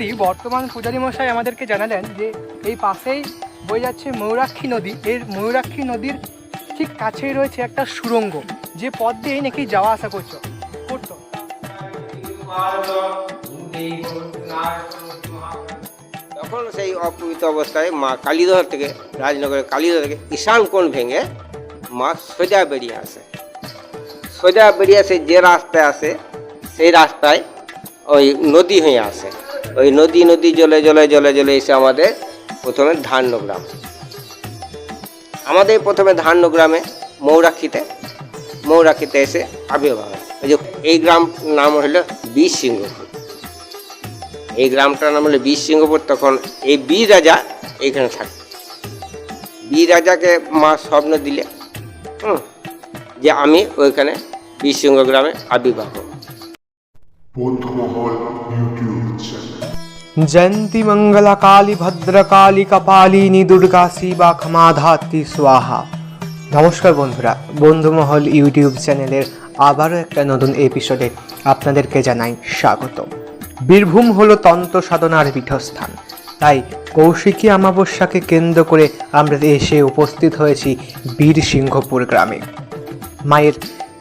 মন্দিরেরই বর্তমান পূজারী মশাই আমাদেরকে জানালেন যে এই পাশেই বয়ে যাচ্ছে ময়ূরাক্ষী নদী। এর ময়ূরাক্ষী নদীর ঠিক কাছেই রয়েছে একটা সুড়ঙ্গ যে পথ দিয়ে নাকি যাওয়া আসা করছ? করতো তখন সেই অপবিত্র অবস্থায় মা কালীদহ থেকে, রাজনগরের কালীদহ থেকে ঈশান কোণ ভেঙে মা সোজা বেরিয়ে আসে। সোজা বেরিয়ে আসে যে রাস্তায় আসে, সেই রাস্তায় ওই নদী হয়ে আসে। ওই নদী নদী, জলে জলে জলে জলে এসে আমাদের প্রথমে ধান্যগ্রাম আমাদের প্রথমে ধান্যগ্রামে মৌরাক্ষীতে মৌরাক্ষীতে এসে আবির্ভাব হয়। ওই যে এই গ্রাম নাম হলো বীর সিংহপুর এই গ্রামটার নাম হলো বীর সিংহপুর তখন এই বীর রাজা এইখানে থাকে। বীর রাজাকে মা স্বপ্ন দিলে, হুম, যে আমি ওইখানে বীর সিংহ গ্রামে আবির্ভাব হব। ইউটিউব জয়ন্তী মঙ্গলা কালী ভদ্রকালী কপালিনী দুর্গা শিবা ক্ষমাধাত্রী স্বাহা নমস্কার বন্ধুরা, বন্ধুমহল ইউটিউব চ্যানেলের আবারও একটা নতুন এপিসোডে আপনাদেরকে জানাই স্বাগত বীরভূম হলো তন্ত্র সাধনার পীঠস্থান। তাই কৌশিকী অমাবস্যাকে কেন্দ্র করে আমরা এসে উপস্থিত হয়েছি বীর সিংহপুর গ্রামে। মায়ের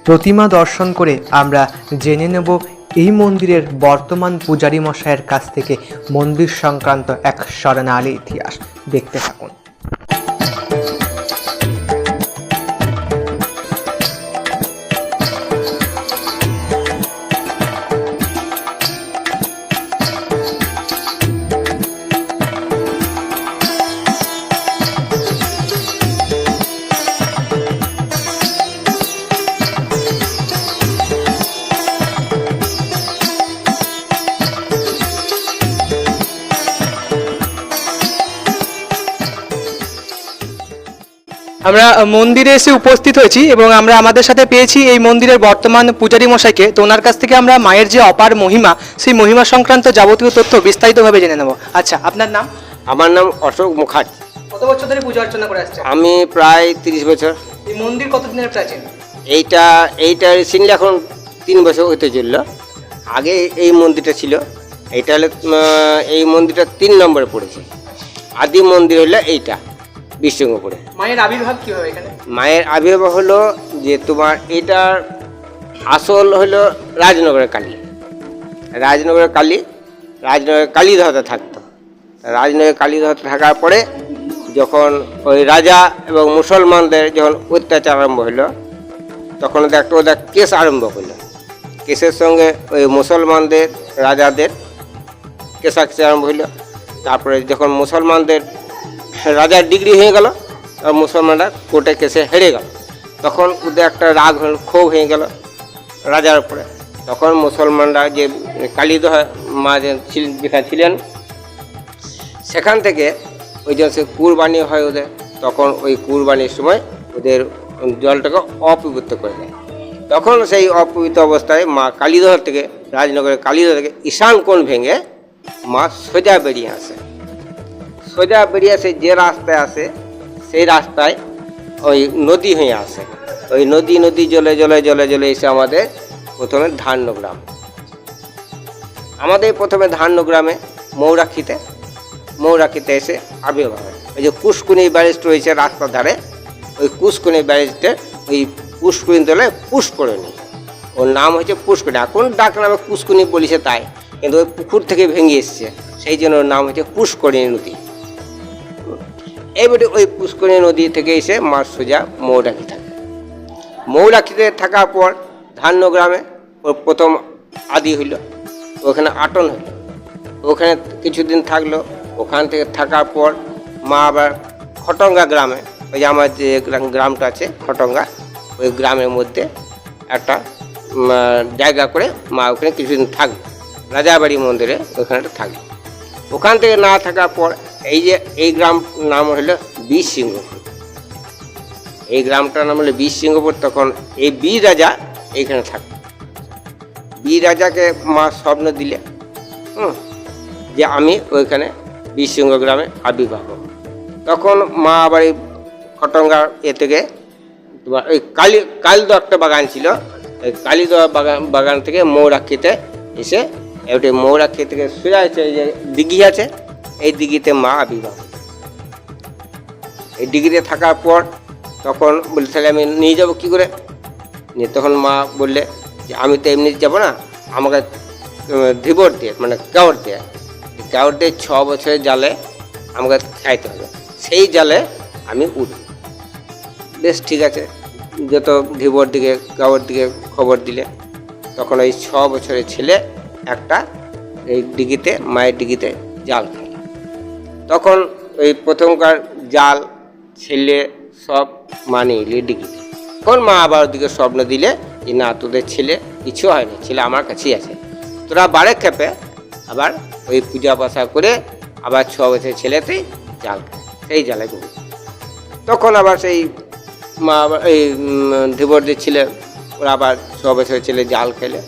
প্রতিমা দর্শন করে আমরা জেনে নেব এই মন্দিরের বর্তমান পূজারী মশাইয়ের কাছ থেকে মন্দির সংক্রান্ত এক স্মরণালী ইতিহাস দেখতে থাকুন। আমরা মন্দিরে এসে উপস্থিত হয়েছি এবং আমরা আমাদের সাথে পেয়েছি এই মন্দিরের বর্তমান পূজারী মশাইকে। তো ওনার কাছ থেকে আমরা মায়ের যে অপার মহিমা সেই মহিমা সংক্রান্ত যাবতীয় তথ্য বিস্তারিতভাবে জেনে নেব। আচ্ছা আপনার নাম? আমার নাম অশোক মুখার্জি। কত বছর ধরে পূজা অর্চনা করে আসছে আমি প্রায় তিরিশ বছর। এই মন্দির কতদিনের প্রাচীন? এইটা এইটা রিসেন্টলি এখন তিন বছর হতে চলল। আগে এই মন্দিরটা ছিল। এইটা হলো এই মন্দিরটা তিন নম্বরে পড়েছে। আদি মন্দির হলো এইটা। বিষ্ণুপুরে মায়ের আবির্ভাব কীভাবে এখানে? মায়ের আবির্ভাব হলো যে তোমার এটার আসল হলো রাজনগরের কালী। রাজনগরের কালী রাজনগরের কালীদহতে থাকতো। রাজনগরের কালীদহতে থাকার পরে যখন ওই রাজা এবং মুসলমানদের যখন অত্যাচার আরম্ভ হলো তখন ওদের একটা ওদের কেস আরম্ভ হলো। কেসের সঙ্গে ওই মুসলমানদের রাজাদের কেসাকেসি আরম্ভ হইল তারপরে যখন মুসলমানদের রাজার ডিগ্রি হয়ে গেল, আর মুসলমানরা কোর্টে কেসে হেরে গেল। তখন ওদের একটা রাগ হল, ক্ষোভ হয়ে গেল রাজার উপরে। তখন মুসলমানরা যে কালীদহ মা যেখানে ছিলেন, সেখান থেকে ওই যে সে কুরবানি হয় ওদের, তখন ওই কুরবানির সময় ওদের জলটাকে অপবিত্র করে দেয়। তখন সেই অপবিত্র অবস্থায় মা কালীদহ থেকে, রাজনগরের কালীদহ থেকে ঈশান কোণ ভেঙে মা সোজা বেরিয়ে আসে। সোজা বেরিয়ে আসে যে রাস্তায় আসে সেই রাস্তায় ওই নদী হয়ে আসে। ওই নদী নদী জলে জলে জলে জলে এসে আমাদের প্রথমে ধান্যগ্রাম আমাদের প্রথমে ধান্যগ্রামে মৌরাক্ষীতে মৌরাক্ষীতে এসে আবির্ভাব হয়। ওই যে কুশকুনি ব্যারেজ রয়েছে রাস্তার ধারে, ওই কুশকুনি ব্যারেজটা ওই পুষ্করিণী তলে পুষ্করণী ওর নাম হচ্ছে পুষ্করিণী। এখন ডাক নামে পুষ্করিণী বলিছে তাই, কিন্তু ওই পুকুর থেকে ভেঙে এসছে। সেই জন্য ওর নাম হচ্ছে পুষ্করিণী নদী। এবারে ওই পুষ্করিণী নদী থেকে এসে মাছ সোজা মৌরাক্ষী থাকে। মৌরাক্ষীতে থাকার পর ধান্য গ্রামে ওর প্রথম আদি হইল, ওখানে আটন হইল। ওখানে কিছুদিন থাকল, ওখান থেকে থাকার পর মা আবার খটঙ্গা গ্রামে, ওই আমার যে গ্রাম- গ্রামটা আছে খটঙ্গা, ওই গ্রামের মধ্যে একটা জায়গা করে মা ওখানে কিছুদিন থাকবে রাজাবাড়ি মন্দিরে ওখানে থাকবে ওখান থেকে না থাকার পর এই যে, এই গ্রাম নাম হলো বীর সিংহপুর এই গ্রামটার নাম হলো বীর সিংহপুর তখন এই বীর রাজা এইখানে থাকে। বীর রাজাকে মা স্বপ্ন দিলে, হুম, যে আমি ওইখানে বীরসিংহ গ্রামে আবির্ভাব। তখন মা আবার এই খটঙ্গা এ থেকে তোমার ওই কালী কালিদ একটা বাগান ছিল। ওই কালিদ বাগান বাগান থেকে মৌরাক্ষীতে এসে এবারে মৌরা খেয়ে থেকে সোজা আছে এই যে দিঘি আছে। এই দিঘিতে মা আবির্ভাব। এই ডিগ্রিতে থাকার পর তখন বলে তাহলে আমি নিয়ে যাব কী করে? নিয়ে তখন মা বললে, যে আমি তো এমনি যাব না, আমাকে ধীবর দিয়ে মানে কাউর দিয়ে কাউর দিয়ে ছ বছরের জালে আমাকে খাইতে হবে। সেই জালে আমি উঠব। বেশ ঠিক আছে, যত ধীবর দিকে কাউর দিকে খবর দিলে, তখন ওই ছ বছরের ছেলে একটা এই ডিগিতে মায়ের ডিগিতে জাল তখন ওই প্রথমকার জাল ছেলে সব মানিয়ে নিয়ে ডিগিতে তখন মা আবার ওদিকে স্বপ্ন দিলে যে না তোদের ছেলে কিছু হয়নি ছেলে আমার কাছেই আছে। তোরা বারে খেপে আবার ওই পূজা পাশা করে আবার ছ বছর ছেলেতেই জাল সেই জালে ডুবে তখন আবার সেই মা এই উম, ধীবর যে ছেলে ওরা আবার ছ বছরের ছেলে জাল খেলে।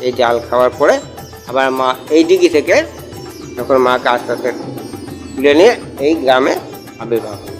এই জাল খাওয়ার পরে আবার মা এই দিঘি থেকে তখন মাকে আস্তে আস্তে তুলে নিয়ে এই গ্রামে আবির্ভাব হলো।